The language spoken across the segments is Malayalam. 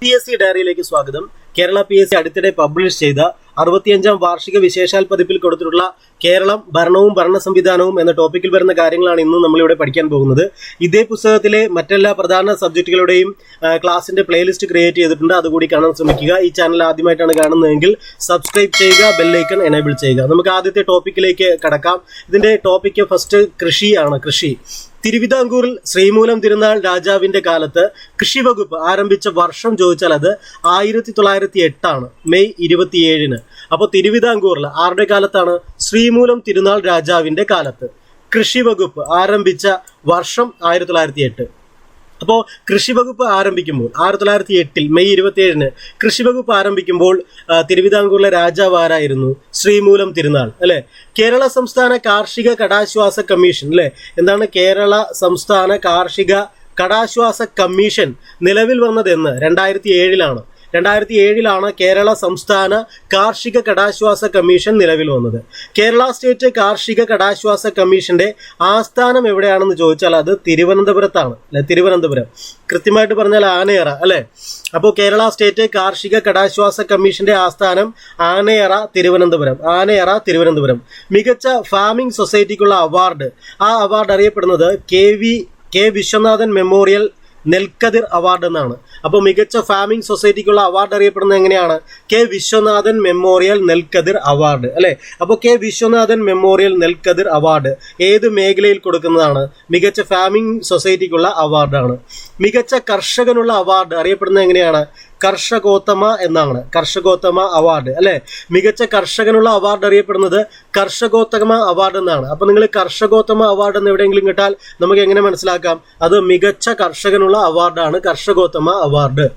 പി എസ് സി ഡയറിയിലേക്ക് സ്വാഗതം. കേരള പി എസ് സി അടുത്തിടെ പബ്ലിഷ് ചെയ്ത അറുപത്തിയഞ്ചാം വാർഷിക വിശേഷാൽ പതിപ്പിൽ കൊടുത്തിട്ടുള്ള കേരളം ഭരണവും ഭരണ സംവിധാനവും എന്ന ടോപ്പിക്കിൽ വരുന്ന കാര്യങ്ങളാണ് ഇന്ന് നമ്മളിവിടെ പഠിക്കാൻ പോകുന്നത്. ഇതേ പുസ്തകത്തിലെ മറ്റെല്ലാ പ്രധാന സബ്ജക്റ്റുകളുടെയും ക്ലാസിന്റെ പ്ലേലിസ്റ്റ് ക്രിയേറ്റ് ചെയ്തിട്ടുണ്ട്. അതുകൂടി കാണാൻ ശ്രമിക്കുക. ഈ ചാനൽ ആദ്യമായിട്ടാണ് കാണുന്നതെങ്കിൽ സബ്സ്ക്രൈബ് ചെയ്യുക ബെല്ലൈക്കൺ എനേബിൾ ചെയ്യുക. നമുക്ക് ആദ്യത്തെ ടോപ്പിക്കിലേക്ക് കടക്കാം. ഇതിന്റെ ടോപ്പിക്ക് ഫസ്റ്റ് കൃഷിയാണ് കൃഷി. തിരുവിതാംകൂറിൽ ശ്രീമൂലം തിരുനാൾ രാജാവിന്റെ കാലത്ത് കൃഷിവകുപ്പ് ആരംഭിച്ച വർഷം ചോദിച്ചാൽ അത് ആയിരത്തി തൊള്ളായിരത്തി എട്ടാണ് മെയ് ഇരുപത്തിയേഴിന്. അപ്പോൾ തിരുവിതാംകൂറിൽ ആരുടെ കാലത്താണ്? ശ്രീമൂലം തിരുനാൾ രാജാവിന്റെ കാലത്ത് കൃഷിവകുപ്പ് ആരംഭിച്ച വർഷം ആയിരത്തി തൊള്ളായിരത്തി എട്ട് അപ്പോൾ കൃഷി വകുപ്പ് ആരംഭിക്കുമ്പോൾ ആയിരത്തി തൊള്ളായിരത്തി എട്ടിൽ മെയ് ഇരുപത്തിയേഴിന് കൃഷി വകുപ്പ് ആരംഭിക്കുമ്പോൾ തിരുവിതാംകൂറിലെ രാജാവ് ആരായിരുന്നു? ശ്രീമൂലം തിരുനാൾ അല്ലെ? കേരള സംസ്ഥാന കാർഷിക കടാശ്വാസ കമ്മീഷൻ അല്ലെ? എന്താണ് കേരള സംസ്ഥാന കാർഷിക കടാശ്വാസ കമ്മീഷൻ നിലവിൽ വന്നതെന്ന് രണ്ടായിരത്തി ഏഴിലാണ് രണ്ടായിരത്തി ഏഴിലാണ് കേരള സംസ്ഥാന കാർഷിക കടാശ്വാസ കമ്മീഷൻ നിലവിൽ വന്നത്. കേരള സ്റ്റേറ്റ് കാർഷിക കടാശ്വാസ കമ്മീഷന്റെ ആസ്ഥാനം എവിടെയാണെന്ന് ചോദിച്ചാൽ അത് തിരുവനന്തപുരത്താണ് അല്ലെ? തിരുവനന്തപുരം. കൃത്യമായിട്ട് പറഞ്ഞാൽ ആനയറ അല്ലെ? അപ്പോൾ കേരള സ്റ്റേറ്റ് കാർഷിക കടാശ്വാസ കമ്മീഷന്റെ ആസ്ഥാനം ആനയറ തിരുവനന്തപുരം ആനയറ തിരുവനന്തപുരം. മികച്ച ഫാമിംഗ് സൊസൈറ്റിക്കുള്ള അവാർഡ്. ആ അവാർഡ് അറിയപ്പെടുന്നത് K V K Viswanathan memorial Nelkathir award എന്നാണ്. അപ്പോൾ മികച്ച ഫാമിംഗ് സൊസൈറ്റിക്കുള്ള അവാർഡ് അറിയപ്പെടുന്നത് എങ്ങനെയാണ്? K Viswanathan memorial Nelkathir award അല്ലേ? അപ്പോൾ K Viswanathan memorial Nelkathir award ഏത് മേഖലയിൽ കൊടുക്കുന്നതാണ്? മികച്ച ഫാമിംഗ് സൊസൈറ്റിക്കുള്ള അവാർഡാണ്. മികച്ച കർഷകനുള്ള അവാർഡ് അറിയപ്പെടുന്നത് എങ്ങനെയാണ്? കർഷകോത്തമ എന്നാണ്. കർഷകോത്തമ അവാർഡ് അല്ലെ? മികച്ച കർഷകനുള്ള അവാർഡ് അറിയപ്പെടുന്നത് കർഷകോത്തമ അവാർഡ് എന്നാണ്. അപ്പൊ നിങ്ങൾ കർഷകോത്തമ അവാർഡ് എന്ന് എവിടെയെങ്കിലും കിട്ടാൽ നമുക്ക് എങ്ങനെ മനസ്സിലാക്കാം? അത് മികച്ച കർഷകനുള്ള അവാർഡാണ് കർഷകോത്തമ അവാർഡ്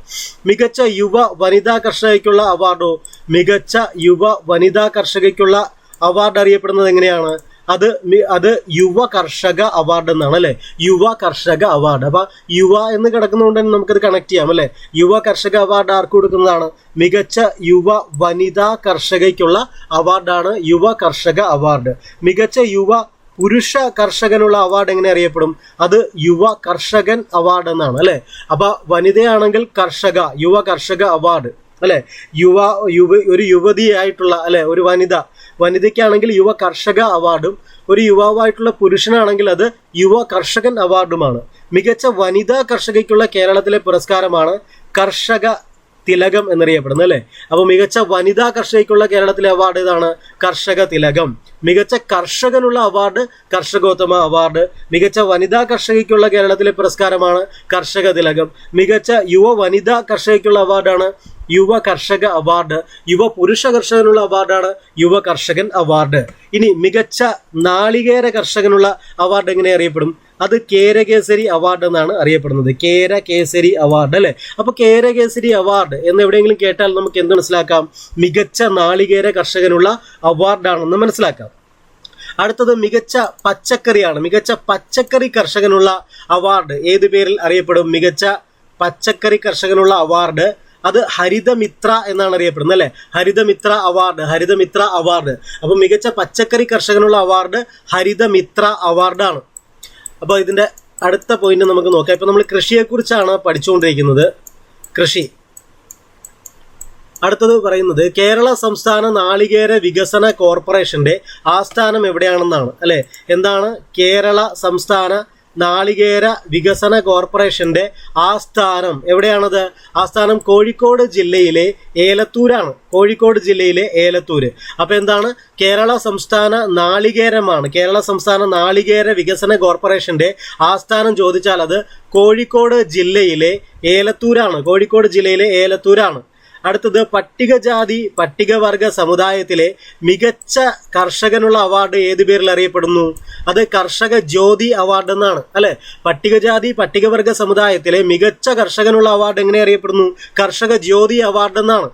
മികച്ച യുവ വനിതാ കർഷകയ്ക്കുള്ള അവാർഡോ മികച്ച യുവ വനിതാ കർഷകയ്ക്കുള്ള അവാർഡ് അറിയപ്പെടുന്നത് എങ്ങനെയാണ്? അത് അത് യുവ കർഷക അവാർഡ് എന്നാണ് അല്ലെ? യുവ കർഷക അവാർഡ് അപ്പൊ യുവ എന്ന് കിടക്കുന്നതുകൊണ്ട് തന്നെ നമുക്കത് കണക്ട് ചെയ്യാം അല്ലെ? യുവ കർഷക അവാർഡ് ആർക്ക് കൊടുക്കുന്നതാണ്? മികച്ച യുവ വനിതാ കർഷകയ്ക്കുള്ള അവാർഡാണ് യുവ കർഷക അവാർഡ് മികച്ച യുവ പുരുഷ കർഷകനുള്ള അവാർഡ് എങ്ങനെ അറിയപ്പെടും? അത് യുവ കർഷകൻ അവാർഡ് എന്നാണ് അല്ലെ? അപ്പൊ വനിതയാണെങ്കിൽ കർഷക യുവ കർഷക അവാർഡ് അല്ലെ? യുവ യുവ ഒരു യുവതിയായിട്ടുള്ള അല്ലെ? ഒരു വനിത. വനിതയ്ക്കാണെങ്കിൽ യുവ കർഷക അവാർഡും ഒരു യുവാവായിട്ടുള്ള പുരുഷനാണെങ്കിൽ അത് യുവ കർഷകൻ അവാർഡുമാണ്. മികച്ച വനിതാ കർഷകയ്ക്കുള്ള കേരളത്തിലെ പുരസ്കാരമാണ് കർഷക തിലകം എന്നറിയപ്പെടുന്നത് അല്ലേ? അപ്പോൾ മികച്ച വനിതാ കർഷകയ്ക്കുള്ള കേരളത്തിലെ അവാർഡ് ഏതാണ്? കർഷക തിലകം. മികച്ച കർഷകനുള്ള അവാർഡ് കർഷകോത്തമ അവാർഡ് മികച്ച വനിതാ കർഷകയ്ക്കുള്ള കേരളത്തിലെ പുരസ്കാരമാണ് കർഷക തിലകം മികച്ച യുവ വനിതാ കർഷകയ്ക്കുള്ള അവാർഡാണ് യുവ കർഷക അവാർഡ്. യുവ പുരുഷ കർഷകനുള്ള അവാർഡാണ് യുവ കർഷകൻ അവാർഡ്. ഇനി മികച്ച നാളികേര കർഷകനുള്ള അവാർഡ് എങ്ങനെ അറിയപ്പെടും? അത് കേരകേസരി അവാർഡ് എന്നാണ് അറിയപ്പെടുന്നത്. കേര കേസരി അവാർഡ് അല്ലേ? അപ്പൊ കേരകേസരി അവാർഡ് എന്ന് എവിടെയെങ്കിലും കേട്ടാൽ നമുക്ക് എന്ത് മനസ്സിലാക്കാം? മികച്ച നാളികേര കർഷകനുള്ള അവാർഡാണെന്ന് മനസ്സിലാക്കാം. അടുത്തത് മികച്ച പച്ചക്കറിയാണ്. മികച്ച പച്ചക്കറി കർഷകനുള്ള അവാർഡ് ഏത് പേരിൽ അറിയപ്പെടും? മികച്ച പച്ചക്കറി കർഷകനുള്ള അവാർഡ്. അത് ഹരിതമിത്ര എന്നാണ് അറിയപ്പെടുന്നത് അല്ലെ? Harithamithra award Harithamithra award. അപ്പോൾ മികച്ച പച്ചക്കറി കർഷകനുള്ള അവാർഡ് ഹരിതമിത്ര അവാർഡാണ്. അപ്പോൾ ഇതിന്റെ അടുത്ത പോയിന്റ് നമുക്ക് നോക്കാം. ഇപ്പൊ നമ്മൾ കൃഷിയെക്കുറിച്ചാണ് പഠിച്ചുകൊണ്ടിരിക്കുന്നത്. കൃഷി. അടുത്തത് പറയുന്നത് കേരള സംസ്ഥാന നാളികേര വികസന കോർപ്പറേഷന്റെ ആസ്ഥാനം എവിടെയാണെന്നാണ്. അല്ലെ? എന്താണ്? കേരള സംസ്ഥാന നാളികേര വികസന കോർപ്പറേഷന്റെ ആസ്ഥാനം എവിടെയാണത്? ആസ്ഥാനം കോഴിക്കോട് ജില്ലയിലെ ഏലത്തൂരാണ്. കോഴിക്കോട് ജില്ലയിലെ ഏലത്തൂര്. അപ്പൊ എന്താണ്? കേരള സംസ്ഥാന നാളികേരമാണ്. കേരള സംസ്ഥാന നാളികേര വികസന കോർപ്പറേഷന്റെ ആസ്ഥാനം ചോദിച്ചാൽ അത് കോഴിക്കോട് ജില്ലയിലെ ഏലത്തൂരാണ്. കോഴിക്കോട് ജില്ലയിലെ ഏലത്തൂരാണ്. അടുത്തത് പട്ടികജാതി പട്ടികവർഗ സമുദായത്തിലെ മികച്ച കർഷകനുള്ള അവാർഡ് ഏത് പേരിൽ അറിയപ്പെടുന്നു? അത് കർഷക ജ്യോതി അവാർഡ് എന്നാണ് അല്ലെ? പട്ടികജാതി പട്ടികവർഗ സമുദായത്തിലെ മികച്ച കർഷകനുള്ള അവാർഡ് എങ്ങനെ അറിയപ്പെടുന്നു? കർഷക ജ്യോതി അവാർഡ് എന്നാണ്.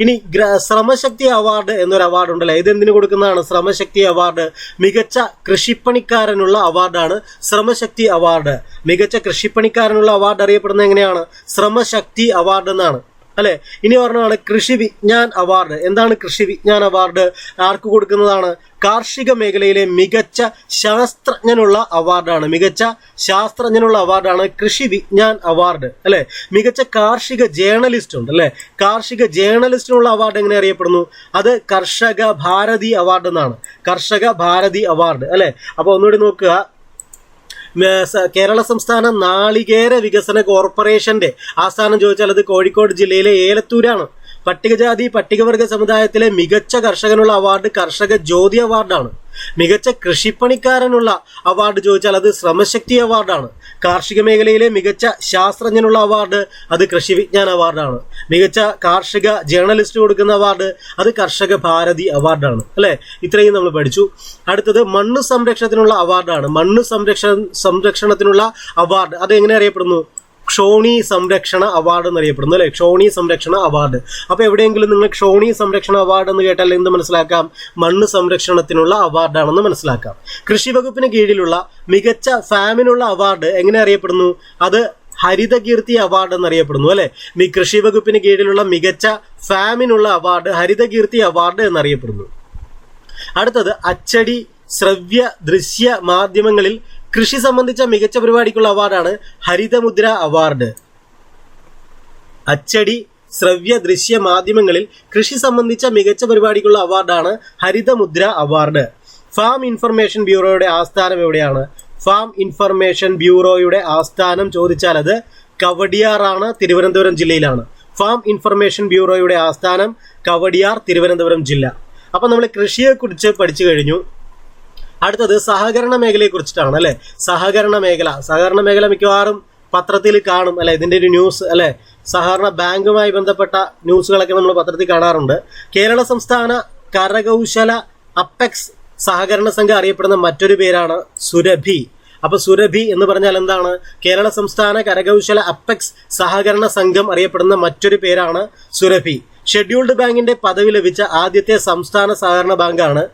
ഇനി ശ്രമശക്തി അവാർഡ് എന്നൊരു അവാർഡ് ഉണ്ടല്ലേ? ഇതെന്തിനു കൊടുക്കുന്നതാണ്? ശ്രമശക്തി അവാർഡ്. മികച്ച കൃഷിപ്പണിക്കാരനുള്ള അവാർഡാണ് ശ്രമശക്തി അവാർഡ്. മികച്ച കൃഷിപ്പണിക്കാരനുള്ള അവാർഡ് അറിയപ്പെടുന്നത് എങ്ങനെയാണ്? ശ്രമശക്തി അവാർഡ് എന്നാണ്. അല്ലെ? ഇനി പറഞ്ഞതാണ് കൃഷി വിജ്ഞാൻ അവാർഡ് എന്താണ് കൃഷി വിജ്ഞാൻ അവാർഡ് ആർക്ക് കൊടുക്കുന്നതാണ്? കാർഷിക മേഖലയിലെ മികച്ച ശാസ്ത്രജ്ഞനുള്ള അവാർഡാണ് മികച്ച ശാസ്ത്രജ്ഞനുള്ള അവാർഡാണ് കൃഷി വിജ്ഞാൻ അവാർഡ് അല്ലെ? മികച്ച കാർഷിക ജേർണലിസ്റ്റ് ഉണ്ട് അല്ലെ? കാർഷിക ജേർണലിസ്റ്റിനുള്ള അവാർഡ് എങ്ങനെ അറിയപ്പെടുന്നു? അത് കർഷക ഭാരതി അവാർഡ് എന്നാണ്. കർഷക ഭാരതി അവാർഡ് അല്ലെ? അപ്പൊ ഒന്നുകൂടി നോക്കുക. കേരള സംസ്ഥാന നാളികേര വികസന കോർപ്പറേഷന്റെ ആസ്ഥാനം ചോദിച്ചാൽ അത് കോഴിക്കോട് ജില്ലയിലെ ഏലത്തൂരാണ്. പട്ടികജാതി പട്ടികവർഗ സമുദായത്തിലെ മികച്ച കർഷകനുള്ള അവാർഡ് കർഷക ജ്യോതി അവാർഡാണ്. മികച്ച കൃഷിപ്പണിക്കാരനുള്ള അവാർഡ് ചോദിച്ചാൽ അത് ശ്രമശക്തി അവാർഡാണ്. കാർഷിക മേഖലയിലെ മികച്ച ശാസ്ത്രജ്ഞനുള്ള അവാർഡ് അത് കൃഷി വിജ്ഞാൻ അവാർഡാണ്. മികച്ച കാർഷിക ജേർണലിസ്റ്റ് കൊടുക്കുന്ന അവാർഡ് അത് കർഷക ഭാരതി അവാർഡാണ്. അല്ലെ? ഇത്രയും നമ്മൾ പഠിച്ചു. അടുത്തത് മണ്ണ് സംരക്ഷണത്തിനുള്ള അവാർഡാണ്. മണ്ണ് സംരക്ഷണ സംരക്ഷണത്തിനുള്ള അവാർഡ് അത് എങ്ങനെ അറിയപ്പെടുന്നു? ക്ഷോണി സംരക്ഷണ അവാർഡ് എന്നറിയപ്പെടുന്നു അല്ലെ? ക്ഷോണി സംരക്ഷണ അവാർഡ്. അപ്പൊ എവിടെയെങ്കിലും നിങ്ങൾ ക്ഷോണി സംരക്ഷണ അവാർഡ് എന്ന് കേട്ടാൽ എന്ത് മനസ്സിലാക്കാം? മണ്ണ് സംരക്ഷണത്തിനുള്ള അവാർഡാണെന്ന് മനസ്സിലാക്കാം. കൃഷി വകുപ്പിന് കീഴിലുള്ള മികച്ച ഫാമിനുള്ള അവാർഡ് എങ്ങനെ അറിയപ്പെടുന്നു? അത് ഹരിതകീർത്തി അവാർഡ് എന്നറിയപ്പെടുന്നു അല്ലെ? കൃഷി വകുപ്പിന് കീഴിലുള്ള മികച്ച ഫാമിനുള്ള അവാർഡ് ഹരിതകീർത്തി അവാർഡ് എന്നറിയപ്പെടുന്നു. അടുത്തത് അച്ചടി ശ്രവ്യ ദൃശ്യ മാധ്യമങ്ങളിൽ കൃഷി സംബന്ധിച്ച മികച്ച പരിപാടിക്കുള്ള അവാർഡാണ് ഹരിതമുദ്ര അവാർഡ്. അച്ചടി ശ്രവ്യ ദൃശ്യ മാധ്യമങ്ങളിൽ കൃഷി സംബന്ധിച്ച മികച്ച പരിപാടിക്കുള്ള അവാർഡാണ് ഹരിതമുദ്ര അവാർഡ്. ഫാം ഇൻഫർമേഷൻ ബ്യൂറോയുടെ ആസ്ഥാനം എവിടെയാണ്? ഫാം ഇൻഫർമേഷൻ ബ്യൂറോയുടെ ആസ്ഥാനം ചോദിച്ചാൽ അത് കവടിയാറാണ് തിരുവനന്തപുരം ജില്ലയിലാണ്. ഫാം ഇൻഫർമേഷൻ ബ്യൂറോയുടെ ആസ്ഥാനം കവടിയാർ തിരുവനന്തപുരം ജില്ല. അപ്പം നമ്മൾ കൃഷിയെക്കുറിച്ച് പഠിച്ചു കഴിഞ്ഞു. അടുത്തത് സഹകരണ മേഖലയെ കുറിച്ചിട്ടാണ് അല്ലെ? സഹകരണ മേഖല. സഹകരണ മേഖല മിക്കവാറും പത്രത്തിൽ കാണും അല്ലെ? ഇതിന്റെ ഒരു ന്യൂസ് അല്ലെ? സഹകരണ ബാങ്കുമായി ബന്ധപ്പെട്ട ന്യൂസുകളൊക്കെ നമ്മൾ പത്രത്തിൽ കാണാറുണ്ട്. കേരള സംസ്ഥാന കരകൗശല അപ്പെക്സ് സഹകരണ സംഘം അറിയപ്പെടുന്ന മറ്റൊരു പേരാണ് സുരഭി. അപ്പൊ സുരഭി എന്ന് പറഞ്ഞാൽ എന്താണ്? കേരള സംസ്ഥാന കരകൗശല അപ്പെക്സ് സഹകരണ സംഘം അറിയപ്പെടുന്ന മറ്റൊരു പേരാണ് സുരഭി. ഷെഡ്യൂൾഡ് ബാങ്കിന്റെ പദവി ലഭിച്ച ആദ്യത്തെ സംസ്ഥാന സഹകരണ ബാങ്കാണ്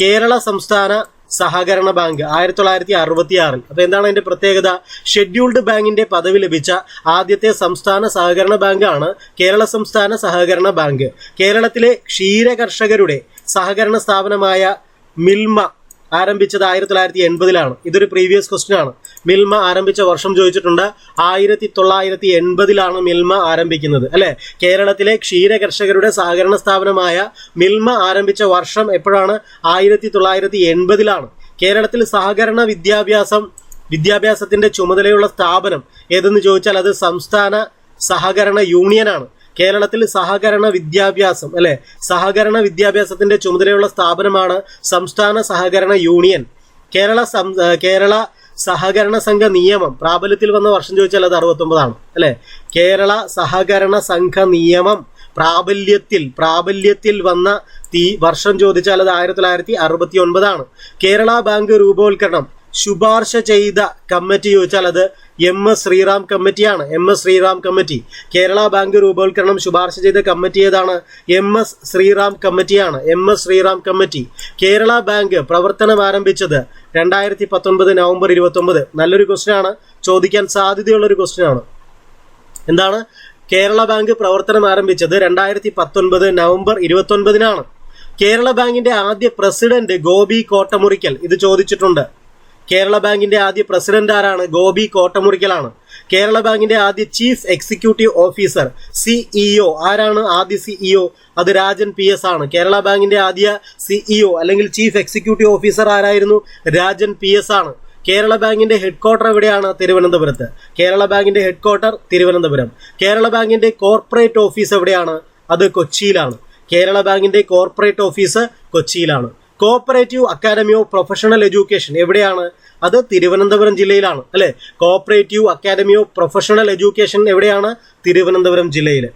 കേരള സംസ്ഥാന സഹകരണ ബാങ്ക് ആയിരത്തി തൊള്ളായിരത്തി അറുപത്തി ആറിൽ അപ്പൊ എന്താണ് അതിന്റെ പ്രത്യേകത? ഷെഡ്യൂൾഡ് ബാങ്കിന്റെ പദവി ലഭിച്ച ആദ്യത്തെ സംസ്ഥാന സഹകരണ ബാങ്കാണ് കേരള സംസ്ഥാന സഹകരണ ബാങ്ക്. കേരളത്തിലെ ക്ഷീര കർഷകരുടെ സഹകരണ സ്ഥാപനമായ മിൽമ ആരംഭിച്ചത് ആയിരത്തി തൊള്ളായിരത്തി എൺപതിലാണ് ഇതൊരു പ്രീവിയസ് ക്വസ്റ്റ്യൻ ആണ്. മിൽമ ആരംഭിച്ച വർഷം ചോദിച്ചിട്ടുണ്ട് ആയിരത്തി തൊള്ളായിരത്തി എൺപതിലാണ് മിൽമ ആരംഭിക്കുന്നത്. അല്ലെ? കേരളത്തിലെ ക്ഷീര കർഷകരുടെ സഹകരണ സ്ഥാപനമായ മിൽമ ആരംഭിച്ച വർഷം എപ്പോഴാണ്? ആയിരത്തി തൊള്ളായിരത്തി എൺപതിലാണ് കേരളത്തിൽ സഹകരണ വിദ്യാഭ്യാസം വിദ്യാഭ്യാസത്തിന്റെ ചുമതലയുള്ള സ്ഥാപനം ഏതെന്ന് ചോദിച്ചാൽ അത് സംസ്ഥാന സഹകരണ യൂണിയനാണ്. കേരളത്തിൽ സഹകരണ വിദ്യാഭ്യാസം അല്ലെ? സഹകരണ വിദ്യാഭ്യാസത്തിന്റെ ചുമതലയുള്ള സ്ഥാപനമാണ് സംസ്ഥാന സഹകരണ യൂണിയൻ. കേരള കേരള സഹകരണ സംഘ നിയമം. പ്രാബല്യത്തിൽ വന്ന വർഷം ചോദിച്ചാൽ അത് അറുപത്തൊമ്പതാണ് അല്ലെ? കേരള സഹകരണ സംഘ നിയമം പ്രാബല്യത്തിൽ പ്രാബല്യത്തിൽ വന്ന തീ വർഷം ചോദിച്ചാൽ അത് ആയിരത്തി തൊള്ളായിരത്തി അറുപത്തി ഒൻപതാണ് കേരള ബാങ്ക് രൂപവൽക്കരണം. ശുപാർശ ചെയ്ത കമ്മിറ്റി ചോദിച്ചാൽ അത് എം എസ് ശ്രീറാം കമ്മിറ്റിയാണ്. M S Sreeram committee. Kerala bank രൂപവൽക്കരണം ശുപാർശ ചെയ്ത കമ്മിറ്റി ഏതാണ്? എം എസ് ശ്രീറാം കമ്മിറ്റിയാണ്. M S Sreeram committee. Kerala bank പ്രവർത്തനം ആരംഭിച്ചത് രണ്ടായിരത്തി പത്തൊൻപത് നവംബർ ഇരുപത്തി ഒമ്പത് നല്ലൊരു ക്വസ്റ്റ്യൻ ആണ്. ചോദിക്കാൻ സാധ്യതയുള്ള ഒരു ക്വസ്റ്റ്യൻ ആണ്. എന്താണ്? കേരള ബാങ്ക് പ്രവർത്തനം ആരംഭിച്ചത് രണ്ടായിരത്തി പത്തൊൻപത് നവംബർ ഇരുപത്തി ഒൻപതിനാണ് കേരള ബാങ്കിന്റെ ആദ്യ പ്രസിഡന്റ് ഗോപി കോട്ടമുറിക്കൽ. ഇത് ചോദിച്ചിട്ടുണ്ട്. കേരള ബാങ്കിന്റെ ആദ്യ പ്രസിഡന്റ് ആരാണ്? ഗോപി കോട്ടമുറിക്കലാണ്. കേരള ബാങ്കിന്റെ ആദ്യ ചീഫ് എക്സിക്യൂട്ടീവ് ഓഫീസർ സിഇഒ ആരാണ് ആദ്യ സിഇഒ അത് രാജൻ പി എസ് ആണ്. കേരള ബാങ്കിന്റെ ആദ്യ സിഇഒ അല്ലെങ്കിൽ ചീഫ് എക്സിക്യൂട്ടീവ് ഓഫീസർ ആരായിരുന്നു? രാജൻ പി എസ് ആണ്. കേരള ബാങ്കിന്റെ ഹെഡ് ക്വാർട്ടർ എവിടെയാണ്? തിരുവനന്തപുരത്ത്. കേരള ബാങ്കിന്റെ ഹെഡ് ക്വാർട്ടർ തിരുവനന്തപുരം. കേരള ബാങ്കിന്റെ കോർപ്പറേറ്റ് ഓഫീസ് എവിടെയാണ്? അത് കൊച്ചിയിലാണ്. കേരള ബാങ്കിന്റെ കോർപ്പറേറ്റ് ഓഫീസ് കൊച്ചിയിലാണ്. Cooperative academy of professional education എവിടെയാണ്? അത് തിരുവനന്തപുരം ജില്ലയിലാണ് അല്ലേ? Cooperative academy of professional education എവിടെയാണ്? തിരുവനന്തപുരം ജില്ലയിൽ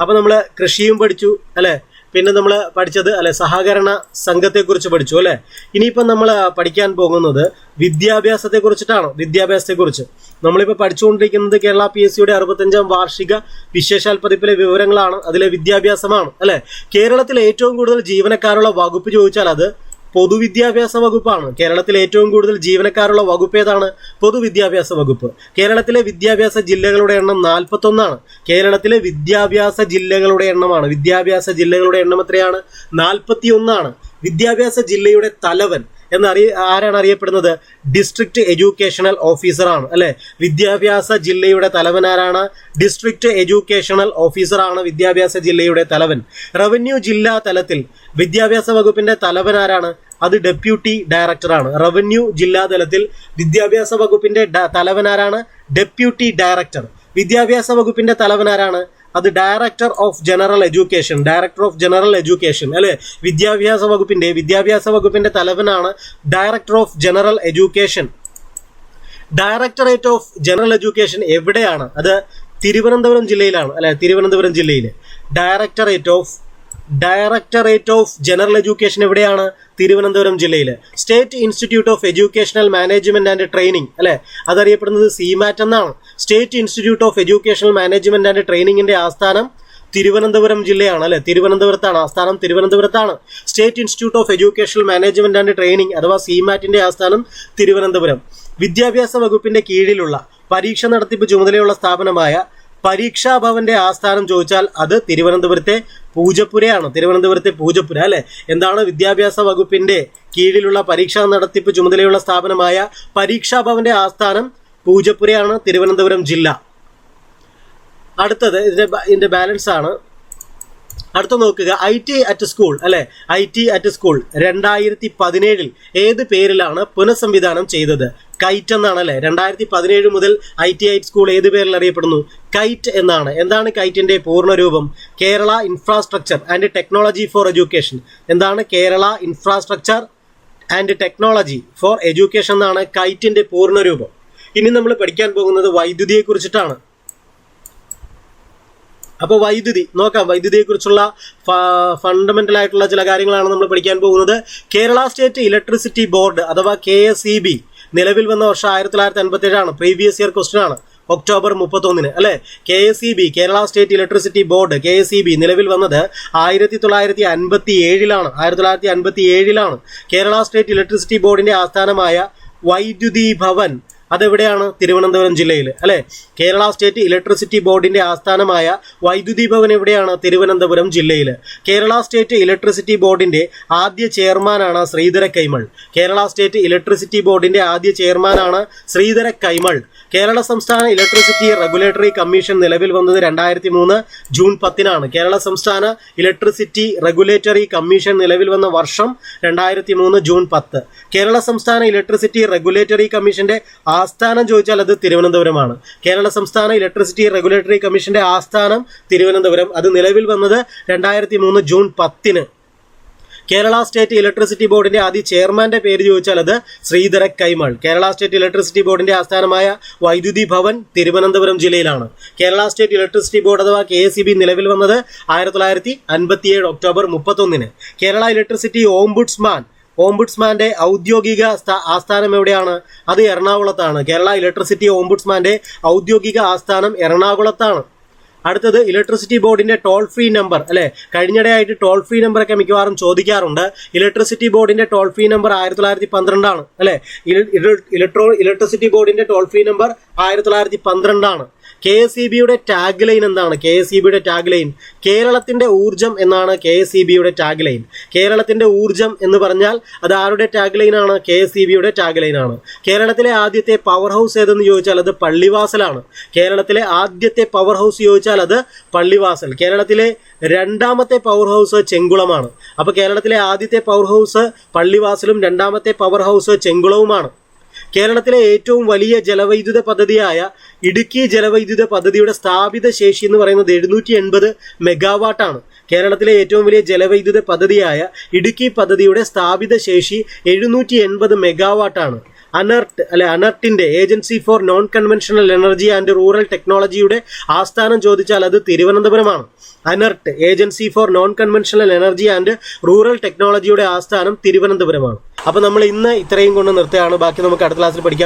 അപ്പോൾ നമ്മൾ കൃഷിയും പഠിച്ചു അല്ലേ? പിന്നെ നമ്മൾ പഠിച്ചത് അല്ലെ? സഹകരണ സംഘത്തെക്കുറിച്ച് പഠിച്ചു അല്ലേ? ഇനിയിപ്പം നമ്മൾ പഠിക്കാൻ പോകുന്നത് വിദ്യാഭ്യാസത്തെ കുറിച്ചിട്ടാണ് വിദ്യാഭ്യാസത്തെ കുറിച്ച് നമ്മളിപ്പോൾ പഠിച്ചുകൊണ്ടിരിക്കുന്നത് കേരള പി എസ് സിയുടെ അറുപത്തഞ്ചാം വാർഷിക വിശേഷാൽ പതിപ്പിലെ വിവരങ്ങളാണ് അതിലെ വിദ്യാഭ്യാസമാണ് അല്ലേ? കേരളത്തിൽ ഏറ്റവും കൂടുതൽ ജീവനക്കാരുള്ള വകുപ്പ് ചോദിച്ചാൽ അത് പൊതുവിദ്യാഭ്യാസ വകുപ്പാണ്. കേരളത്തിൽ ഏറ്റവും കൂടുതൽ ജീവനക്കാരുള്ള വകുപ്പ് ഏതാണ്? പൊതുവിദ്യാഭ്യാസ വകുപ്പ്. കേരളത്തിലെ വിദ്യാഭ്യാസ ജില്ലകളുടെ എണ്ണം നാൽപ്പത്തൊന്നാണ്. കേരളത്തിലെ വിദ്യാഭ്യാസ ജില്ലകളുടെ എണ്ണമാണ്. വിദ്യാഭ്യാസ ജില്ലകളുടെ എണ്ണം എത്രയാണ്? നാൽപ്പത്തി ഒന്നാണ് വിദ്യാഭ്യാസ ജില്ലയുടെ തലവൻ എന്നറിയ ആരാണ് അറിയപ്പെടുന്നത്? ഡിസ്ട്രിക്ട് എഡ്യൂക്കേഷണൽ ഓഫീസറാണ് അല്ലെ? വിദ്യാഭ്യാസ ജില്ലയുടെ തലവൻ ആരാണ്? ഡിസ്ട്രിക്ട് എഡ്യൂക്കേഷണൽ ഓഫീസറാണ് വിദ്യാഭ്യാസ ജില്ലയുടെ തലവൻ. റവന്യൂ ജില്ലാ തലത്തിൽ വിദ്യാഭ്യാസ വകുപ്പിന്റെ തലവൻ ആരാണ്? അത് ഡെപ്യൂട്ടി ഡയറക്ടറാണ് റവന്യൂ ജില്ലാ തലത്തിൽ വിദ്യാഭ്യാസ വകുപ്പിന്റെ തലവൻ ആരാണ്? ഡെപ്യൂട്ടി ഡയറക്ടർ വിദ്യാഭ്യാസ വകുപ്പിന്റെ തലവൻ ആരാണ്? അത് director of general education director of general education അല്ലെ? വിദ്യാഭ്യാസ വകുപ്പിന്റെ വിദ്യാഭ്യാസ വകുപ്പിന്റെ തലവനാണ് director of general education directorate of general education എവിടെയാണ്? അത് തിരുവനന്തപുരം ജില്ലയിലാണ് അല്ലെ? തിരുവനന്തപുരം ജില്ലയിൽ directorate of directorate of general education എവിടെയാണ്? തിരുവനന്തപുരം ജില്ലയിൽ state institute of educational management and training അല്ലെ? അതറിയപ്പെടുന്നത് സിമാറ്റ് എന്നാണ്. State institute of educational management and ട്രെയിനിങ്ങിന്റെ ആസ്ഥാനം തിരുവനന്തപുരം ജില്ലയാണ് അല്ലെ? തിരുവനന്തപുരത്താണ്. ആസ്ഥാനം തിരുവനന്തപുരത്താണ്. State institute of educational management and training അഥവാ സിമാറ്റിന്റെ ആസ്ഥാനം തിരുവനന്തപുരം. വിദ്യാഭ്യാസ വകുപ്പിന്റെ കീഴിലുള്ള പരീക്ഷ നടത്തിപ്പ് ചുമതലയുള്ള സ്ഥാപനമായ പരീക്ഷാ ഭവന്റെ ആസ്ഥാനം ചോദിച്ചാൽ അത് തിരുവനന്തപുരത്തെ പൂജപ്പുരയാണ്. തിരുവനന്തപുരത്തെ പൂജപ്പുര അല്ലെ? എന്താണ് വിദ്യാഭ്യാസ വകുപ്പിന്റെ കീഴിലുള്ള പരീക്ഷാ നടത്തിപ്പ് ചുമതലയുള്ള സ്ഥാപനമായ പരീക്ഷാ ഭവന്റെ ആസ്ഥാനം പൂജപ്പുരയാണ് തിരുവനന്തപുരം ജില്ല. അടുത്തത് ഇതിന്റെ ഇതിന്റെ ബാലൻസ് ആണ്. അടുത്ത നോക്കുക ഐ ടി അറ്റ് സ്കൂൾ അല്ലെ? ഐ ടി അറ്റ് സ്കൂൾ രണ്ടായിരത്തി പതിനേഴിൽ ഏത് പേരിലാണ് പുനഃസംവിധാനം ചെയ്തത്? കൈറ്റ് എന്നാണ് അല്ലെ? രണ്ടായിരത്തി പതിനേഴ് മുതൽ ഐ ടി ഐ സ്കൂൾ ഏത് പേരിൽ അറിയപ്പെടുന്നു? കൈറ്റ് എന്നാണ്. എന്താണ് കൈറ്റിന്റെ പൂർണരൂപം? Kerala infrastructure and technology for education എന്താണ് Kerala infrastructure and technology for education എന്നാണ് കൈറ്റിന്റെ പൂർണരൂപം? ഇനി നമ്മൾ പഠിക്കാൻ പോകുന്നത് വൈദ്യുതിയെ കുറിച്ചിട്ടാണ്. അപ്പോൾ വൈദ്യുതി നോക്കാം വൈദ്യുതിയെക്കുറിച്ചുള്ള ഫണ്ടമെന്റൽ ആയിട്ടുള്ള ചില കാര്യങ്ങളാണ് നമ്മൾ പഠിക്കാൻ പോകുന്നത്. കേരള സ്റ്റേറ്റ് ഇലക്ട്രിസിറ്റി ബോർഡ് അഥവാ കെ എസ് ഇ ബി നിലവിൽ വന്ന വർഷം ആയിരത്തി തൊള്ളായിരത്തി അൻപത്തി ഏഴാണ് പ്രീവിയസ് ഇയർ ക്വസ്റ്റൻ ആണ്. ഒക്ടോബർ മുപ്പത്തൊന്നിന് അല്ലെ? K S E B Kerala state electricity board K S E B നിലവിൽ വന്നത് ആയിരത്തി തൊള്ളായിരത്തി അൻപത്തി ഏഴിലാണ് ആയിരത്തി തൊള്ളായിരത്തി അൻപത്തി ഏഴിലാണ് കേരള സ്റ്റേറ്റ് ഇലക്ട്രിസിറ്റി ബോർഡിന്റെ ആസ്ഥാനമായ വൈദ്യുതി ഭവൻ അതെവിടെയാണ്? തിരുവനന്തപുരം ജില്ലയിൽ അല്ലെ? കേരള സ്റ്റേറ്റ് ഇലക്ട്രിസിറ്റി ബോർഡിന്റെ ആസ്ഥാനമായ വൈദ്യുതി ഭവൻ എവിടെയാണ്? തിരുവനന്തപുരം ജില്ലയിൽ കേരള സ്റ്റേറ്റ് ഇലക്ട്രിസിറ്റി ബോർഡിന്റെ ആദ്യ ചെയർമാനാണ് ശ്രീധര കൈമൾ. കേരള സ്റ്റേറ്റ് ഇലക്ട്രിസിറ്റി ബോർഡിന്റെ ആദ്യ ചെയർമാനാണ് ശ്രീധര കൈമൾ. കേരള സംസ്ഥാന ഇലക്ട്രിസിറ്റി റെഗുലേറ്ററി കമ്മീഷൻ നിലവിൽ വന്നത് രണ്ടായിരത്തി മൂന്ന് ജൂൺ പത്തിനാണ്. കേരള സംസ്ഥാന ഇലക്ട്രിസിറ്റി റെഗുലേറ്ററി കമ്മീഷൻ നിലവിൽ വന്ന വർഷം രണ്ടായിരത്തി മൂന്ന് ജൂൺ പത്ത്. കേരള സംസ്ഥാന ഇലക്ട്രിസിറ്റി റെഗുലേറ്ററി കമ്മീഷന്റെ ആസ്ഥാനം ചോദിച്ചാൽ അത് തിരുവനന്തപുരമാണ്. കേരള സംസ്ഥാന ഇലക്ട്രിസിറ്റി റെഗുലേറ്ററി കമ്മീഷന്റെ ആസ്ഥാനം തിരുവനന്തപുരം. അത് നിലവിൽ വന്നത് രണ്ടായിരത്തി മൂന്ന് ജൂൺ പത്തിന്. കേരള സ്റ്റേറ്റ് ഇലക്ട്രിസിറ്റി ബോർഡിന്റെ ആദ്യ ചെയർമാന്റെ പേര് ചോദിച്ചാൽ അത് ശ്രീധര കൈമൾ. കേരള സ്റ്റേറ്റ് ഇലക്ട്രിസിറ്റി ബോർഡിന്റെ ആസ്ഥാനമായ വൈദ്യുതി ഭവൻ തിരുവനന്തപുരം ജില്ലയിലാണ്. കേരള സ്റ്റേറ്റ് ഇലക്ട്രിസിറ്റി ബോർഡ് അഥവാ കെ എസ് നിലവിൽ വന്നത് ആയിരത്തി തൊള്ളായിരത്തി അൻപത്തിയേഴ് ഒക്ടോബർ മുപ്പത്തൊന്നിന്. കേരള ഇലക്ട്രിസിറ്റി ഓംബുഡ്സ്മാൻ ഓംബുഡ്സ്മാന്റെ ഔദ്യോഗിക ആസ്ഥാനം എവിടെയാണ്? അത് എറണാകുളത്താണ്. കേരള ഇലക്ട്രിസിറ്റി ഓംബുഡ്സ്മാന്റെ ഔദ്യോഗിക ആസ്ഥാനം എറണാകുളത്താണ്. അടുത്തത് ഇലക്ട്രിസിറ്റി ബോർഡിന്റെ ടോൾ ഫ്രീ നമ്പർ അല്ലെ? കഴിഞ്ഞിടെയായിട്ട് ടോൾ ഫ്രീ നമ്പർ ഒക്കെ മിക്കവാറും ചോദിക്കാറുണ്ട്. ഇലക്ട്രിസിറ്റി ബോർഡിന്റെ ടോൾ ഫ്രീ നമ്പർ ആയിരത്തി തൊള്ളായിരത്തി പന്ത്രണ്ടാണ് അല്ലെ ഇലക്ട്രോ ഇലക്ട്രിസിറ്റി ബോർഡിന്റെ ടോൾ ഫ്രീ നമ്പർ ആയിരത്തി തൊള്ളായിരത്തി പന്ത്രണ്ടാണ് കെ എസ് ഇ ബിയുടെ ടാഗ് ലൈൻ എന്താണ്? കെ എസ് ഇ ബിയുടെ ടാഗ് ലൈൻ കേരളത്തിന്റെ ഊർജം എന്നാണ് കെ എസ് ഇ ബിയുടെ ടാഗ് ലൈൻ കേരളത്തിന്റെ ഊർജം എന്ന് പറഞ്ഞാൽ അത് ആരുടെ ടാഗ് ലൈൻ ആണ്? കെ എസ് ഇ ബിയുടെ ടാഗ് ലൈൻ ആണ്. കേരളത്തിലെ ആദ്യത്തെ പവർ ഹൗസ് ഏതെന്ന് ചോദിച്ചാൽ അത് പള്ളിവാസലാണ്. കേരളത്തിലെ ആദ്യത്തെ പവർ ഹൗസ് ചോദിച്ചാൽ അത് പള്ളിവാസൽ. കേരളത്തിലെ രണ്ടാമത്തെ പവർ ഹൗസ് ചെങ്കുളമാണ്. അപ്പോൾ കേരളത്തിലെ ആദ്യത്തെ പവർ ഹൗസ് പള്ളിവാസലും രണ്ടാമത്തെ പവർ ഹൗസ് ചെങ്കുളവുമാണ്. കേരളത്തിലെ ഏറ്റവും വലിയ ജലവൈദ്യുത പദ്ധതിയായ ഇടുക്കി ജലവൈദ്യുത പദ്ധതിയുടെ സ്ഥാപിത ശേഷി എന്ന് പറയുന്നത് എഴുന്നൂറ്റി എൺപത് മെഗാവാട്ടാണ്. കേരളത്തിലെ ഏറ്റവും വലിയ ജലവൈദ്യുത പദ്ധതിയായ ഇടുക്കി പദ്ധതിയുടെ സ്ഥാപിത ശേഷി എഴുന്നൂറ്റി എൺപത് മെഗാവാട്ടാണ്. അനർട്ട് അല്ലെ അനർട്ടിന്റെ agency for non conventional energy and rural ടെക്നോളജിയുടെ ആസ്ഥാനം ചോദിച്ചാൽ അത് തിരുവനന്തപുരമാണ്. ANERT agency for non conventional energy and rural ടെക്നോളജിയുടെ ആസ്ഥാനം തിരുവനന്തപുരമാണ്. അപ്പൊ നമ്മൾ ഇന്ന് ഇത്രയും കൊണ്ട് നിർത്തുകയാണ്. ബാക്കി നമുക്ക് അടുത്ത ക്ലാസ്സിൽ പഠിക്കാം.